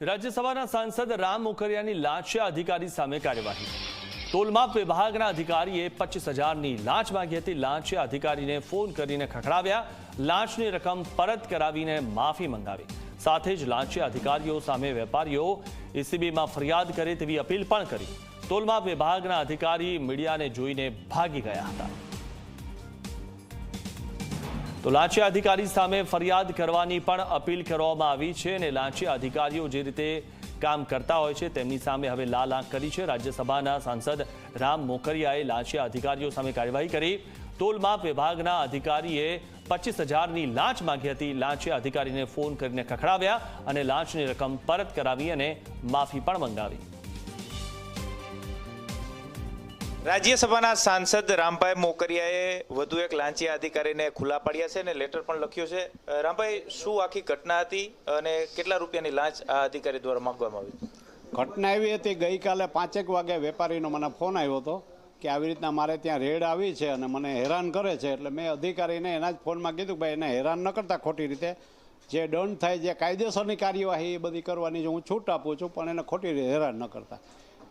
રાજ્યસભાના સાંસદ રામ મોકરિયાની લાંચિયા અધિકારી સામે કાર્યવાહી. તોલમાપ વિભાગના અધિકારીએ પચીસ હજારની લાંચ માંગી હતી. લાંચિયા અધિકારીને ફોન કરીને ખખડાવ્યા. લાંચની રકમ પરત કરાવીને માફી મંગાવી. સાથે જ લાંચિયા અધિકારીઓ સામે વેપારીઓ એસીબીમાં ફરિયાદ કરે તેવી અપીલ પણ કરી. તોલમાપ વિભાગના અધિકારી મીડિયાને જોઈને ભાગી ગયા હતા. તો લાંચિયા અધિકારી સામે ફરિયાદ કરવાની પણ અપીલ કરવામાં આવી છે અને લાંચિયા અધિકારીઓ જે રીતે કામ કરતા હોય છે, તેમની સામે હવે લાલ આંખ કરી છે. રાજ્યસભાના સાંસદ રામ મોકરિયાએ લાંચિયા અધિકારીઓ સામે કાર્યવાહી કરી. તોલમાપ વિભાગના અધિકારીએ પચીસ હજારની લાંચ માંગી હતી. લાંચિયા અધિકારીને ફોન કરીને ખખડાવ્યા અને લાંચની રકમ પરત કરાવી અને માફી પણ મંગાવી. રાજ્યસભાના સાંસદ રામભાઈ મોકરિયાએ વધુ એક લાંચિયા અધિકારીને ખુલ્લા પાડ્યા છે અને લેટર પણ લખ્યો છે. રામભાઈ, શું આખી ઘટના હતી અને કેટલા રૂપિયાની લાંચ આ અધિકારી દ્વારા માંગવામાં આવી? ઘટના એવી હતી, ગઈકાલે પાંચેક વાગે વેપારીનો મને ફોન આવ્યો હતો કે આવી રીતના મારે ત્યાં રેડ આવી છે અને મને હેરાન કરે છે. એટલે મેં અધિકારીને એના જ ફોનમાં કીધું ભાઈ, એને હેરાન ન કરતા ખોટી રીતે. જે દંડ થાય, જે કાયદેસરની કાર્યવાહી એ બધી કરવાની જે હું છૂટ આપું છું, પણ એને ખોટી રીતે હેરાન ન કરતા.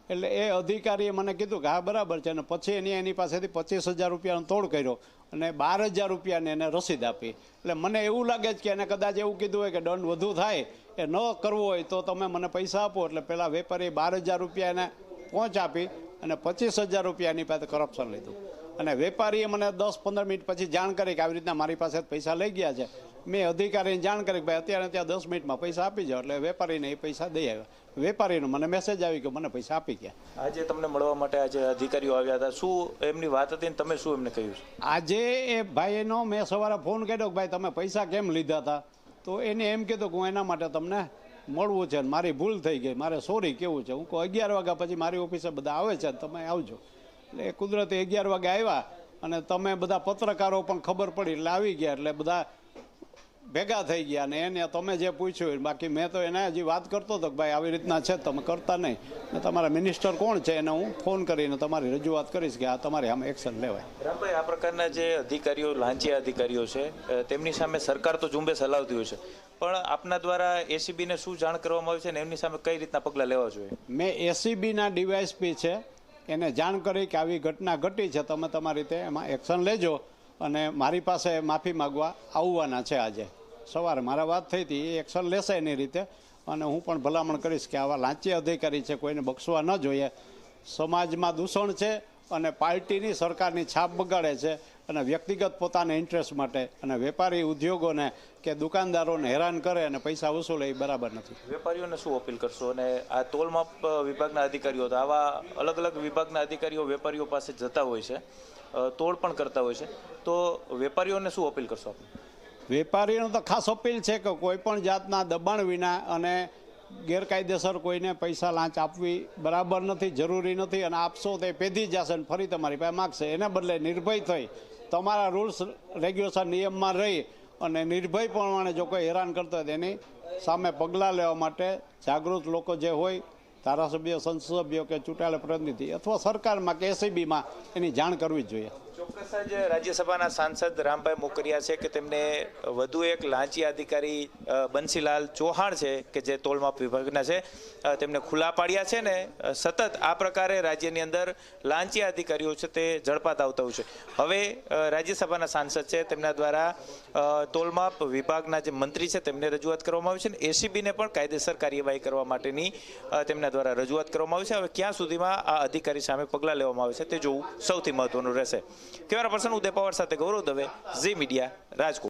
એટલે એ અધિકારીએ મને કીધું કે હા બરાબર છે, અને પછી એની એની પાસેથી પચીસ હજાર રૂપિયાનો તોડ કર્યો અને બાર હજાર રૂપિયાની એને રસીદ આપી. એટલે મને એવું લાગે છે કે એને કદાચ એવું કીધું હોય કે દંડ વધુ થાય, એ ન કરવો હોય તો તમે મને પૈસા આપો. એટલે પેલા વેપારી બાર હજાર રૂપિયા એને પહોંચ આપી અને પચીસ હજાર રૂપિયાની પાસે કરપ્શન લીધું. અને વેપારીએ મને દસ પંદર મિનિટ પછી જાણ કરી કે આવી રીતના મારી પાસે પૈસા લઈ ગયા છે. મેં અધિકારીને જાણ કરી કે ભાઈ અત્યારે ત્યાં દસ મિનિટમાં પૈસા આપી જાઓ એટલે વેપારીને એ પૈસા દઈ આવ્યા. વેપારીનો મને મેસેજ આવી કે મને પૈસા આપી ગયા. આજે તમને મળવા માટે આજે અધિકારીઓ આવ્યા હતા. શું એમની વાત હતી ને તમે શું એમને કહ્યું? આજે એ ભાઈનો મેં સવારે ફોન કર્યો કે ભાઈ તમે પૈસા કેમ લીધા હતા તો એને એમ કીધું કે હું એના માટે તમને મળવું છે ને મારી ભૂલ થઈ ગઈ. મારે સોરી કેવું છે? હું કહું અગિયાર વાગ્યા પછી મારી ઓફિસે બધા આવે છે તમે આવજો. એટલે કુદરતે કુદરતી અગિયાર વાગે આવ્યા અને તમે બધા પત્રકારો પણ ખબર પડી એટલે આવી ગયા. એટલે બધા ભેગા થઈ ગયા અને એને તમે જે પૂછ્યું બાકી મેં તો એને હજી વાત કરતો હતો કે ભાઈ આવી રીતના છે તમે કરતા નહીં. ને તમારા મિનિસ્ટર કોણ છે એને હું ફોન કરીને તમારી રજૂઆત કરીશ કે આ તમારે આમ એક્શન લેવાય. રામભાઈ આ પ્રકારના જે અધિકારીઓ લાંચિયા અધિકારીઓ છે તેમની સામે સરકાર તો ઝુંબેશ હલાવતી હોય છે. પણ આપના દ્વારા એસીબીને શું જાણ કરવામાં આવી છે ને એમની સામે કઈ રીતના પગલાં લેવા જોઈએ? મેં એસીબીના ડીવાયસપી છે એને જાણ કરી કે આવી ઘટના ઘટી છે તમે તમારી રીતે એમાં એક્શન લેજો. અને મારી પાસે માફી માગવા આવવાના છે આજે. સવારે મારા વાત થઈ હતી, એ એક્શન લેશે એની રીતે. અને હું પણ ભલામણ કરીશ કે આવા લાંચી અધિકારી છે, કોઈને બક્ષવા ન જોઈએ. સમાજમાં દૂષણ છે અને પાર્ટીની સરકારની છાપ બગાડે છે અને વ્યક્તિગત પોતાના ઇન્ટરેસ્ટ માટે અને વેપારી ઉદ્યોગોને કે દુકાનદારોને હેરાન કરે અને પૈસા વસૂલે એ બરાબર નથી. વેપારીઓને શું અપીલ કરશો? અને આ તોલમાપ વિભાગના અધિકારીઓ તો આવા અલગ અલગ વિભાગના અધિકારીઓ વેપારીઓ પાસે જતા હોય છે તોડ પણ કરતા હોય છે. તો વેપારીઓને શું અપીલ કરશો? આપણે વેપારીનો તો ખાસ અપીલ છે કે કોઈ પણ જાતના દબાણ વિના અને ગેરકાયદેસર કોઈને પૈસા લાંચ આપવી બરાબર નથી, જરૂરી નથી અને આપશો તો પેધી જશે અને ફરી તમારી પાસે માગશે. એને બદલે નિર્ભય થઈ તમારા રૂલ્સ, રેગ્યુલેશન નિયમમાં રહી અને નિર્ભય પ્રમાણે જો કોઈ હેરાન કરતો હોય તેની સામે પગલાં લેવા માટે જાગૃત લોકો જે હોય ધારાસભ્યો સંસદ સભ્યો કે ચૂંટાયેલા પ્રતિનિધિ અથવા સરકારમાં કે એસીબીમાં એની જાણ કરવી જ જોઈએ. ચોક્કસ જ રાજ્યસભાના સાંસદ રામભાઈ મોકરિયા છે કે તેમને વધુ એક લાંચી અધિકારી બંસીલાલ ચૌહાણ છે કે જે તોલમાપ વિભાગના છે તેમને ખુલ્લા પાડ્યા છે ને સતત આ પ્રકારે રાજ્યની અંદર લાંચી અધિકારીઓ છે તે ઝડપાત આવતા હોય છે. હવે રાજ્યસભાના સાંસદ છે તેમના દ્વારા તોલમાપ વિભાગના જે મંત્રી છે તેમને રજૂઆત કરવામાં આવી છે ને, એસીબીને પણ કાયદેસર કાર્યવાહી કરવા માટેની તેમના દ્વારા રજૂઆત કરવામાં આવી છે. હવે ક્યાં સુધીમાં આ અધિકારી સામે પગલાં લેવામાં આવે છે તે જોવું સૌથી મહત્વનું રહેશે. કેમેરા પર્સન ઉદય પવાર સાથે ગૌરવ દવે, ઝી મીડિયા, રાજકોટ.